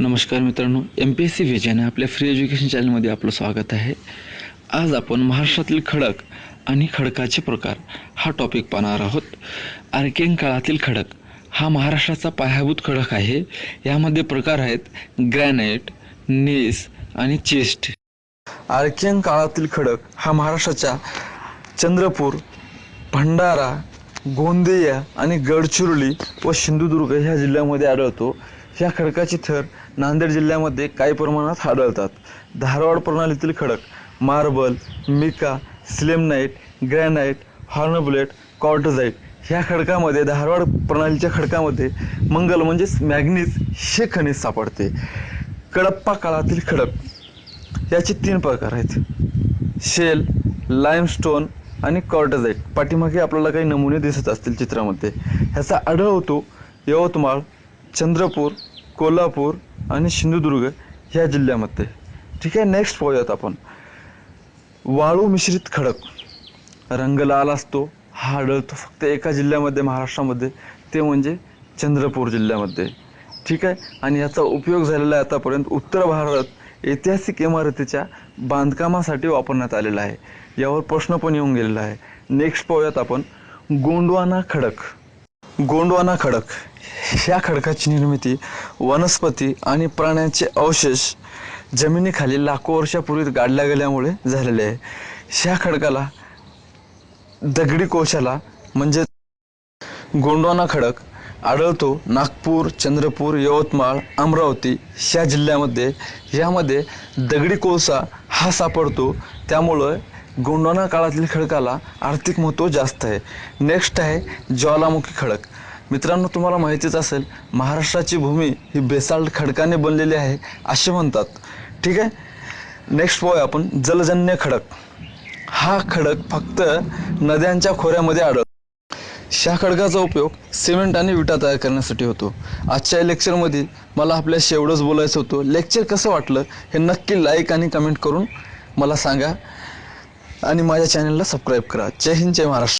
नमस्कार मित्रांनो M P S C vision आपल्या फ्री एज्युकेशन चॅनलमध्ये आपलं स्वागत आहे. आज आपण महाराष्ट्रातील खडक आणि खडकाचे प्रकार हा टॉपिक पाहणार आहोत. आर्कियन काळातील खडक हा महाराष्ट्राचा पायाभूत खडक आहे. यामध्ये प्रकार आहेत ग्रॅनाइट नेस आणि चेस्ट. आर्कियन काळातील खडक हा महाराष्ट्राच्या चंद्रपूर भंडारा गोंदिया आणि गडचिरोली व सिंधुदुर्ग ह्या जिल्ह्यामध्ये आढळतो. ह्या खडकाचे थर नांदेड जिल्ह्यामध्ये काही प्रमाणात आढळतात. धारवाड प्रणालीतील खडक marble mica sillimanite granite hornblende quartzite ह्या खडकामध्ये धारवाड प्रणालीच्या खडकामध्ये मंगल म्हणजेच मॅग्नीज हे खनिज सापडते. कडप्पा काळातील खडक याचे तीन प्रकार आहेत. शेल लाईमस्टोन आणि कॉर्टझाईट पाठीमागे आपल्याला काही नमुने दिसत असतील चित्रामध्ये. ह्याचा आढळ होतो यवतमाळ चंद्रपूर कोल्हापूर आणि सिंधुदुर्ग ह्या जिल्ह्यामध्ये. ठीक आहे नेक्स्ट पाहूयात आपण. वाळू मिश्रित खडक. रंग लाल असतो हा आढळतो फक्त एका जिल्ह्यामध्ये महाराष्ट्रामध्ये. ते म्हणजे चंद्रपूर जिल्ह्यामध्ये. ठीक आहे आणि याचा उपयोग झालेला आहे आतापर्यंत उत्तर भारत ऐतिहासिक इमारतीच्या बांधकामासाठी वापरण्यात आलेला आहे. यावर प्रश्न पण येऊन गेलेला आहे. नेक्स्ट पाहूयात आपण गोंडवाना खडक. गोंडवाना खडक. ह्या खडकाची निर्मिती वनस्पती आणि प्राण्यांचे अवशेष जमिनीखाली लाखो वर्षापूर्वी गाडल्या गेल्यामुळे झालेले आहे. ह्या खडकाला दगडी कोशाला म्हणजे गोंडवाना खडक आढळतो नागपूर चंद्रपूर यवतमाळ अमरावती ह्या जिल्ह्यामध्ये. यामध्ये दगडी कोळसा हा सापडतो. त्यामुळं गोंडवाना काळातील खडकाला आर्थिक महत्त्व जास्त आहे. नेक्स्ट आहे ज्वालामुखी खडक. मित्रांनो तुम्हाला माहितीच असेल महाराष्ट्राची भूमी ही बेसाल्ट खडकाने बनलेली आहे असे म्हणतात. ठीक आहे? नेक्स्ट पाहूया आपण जलजन्य खडक. हा खडक फक्त नद्यांच्या खोऱ्यामध्ये आढळतो. ह्या खडकाचा उपयोग सिमेंट आणि विटा तयार करण्यासाठी होतो. आजच्या लेक्चरमध्ये मला आपल्याशी एवढंच बोलायचं होतं. लेक्चर कसं वाटलं हे नक्की लाईक आणि कमेंट करून मला सांगा. आणि माझ्या चॅनलला सबस्क्राईब करा. जय हिंद जय महाराष्ट्र.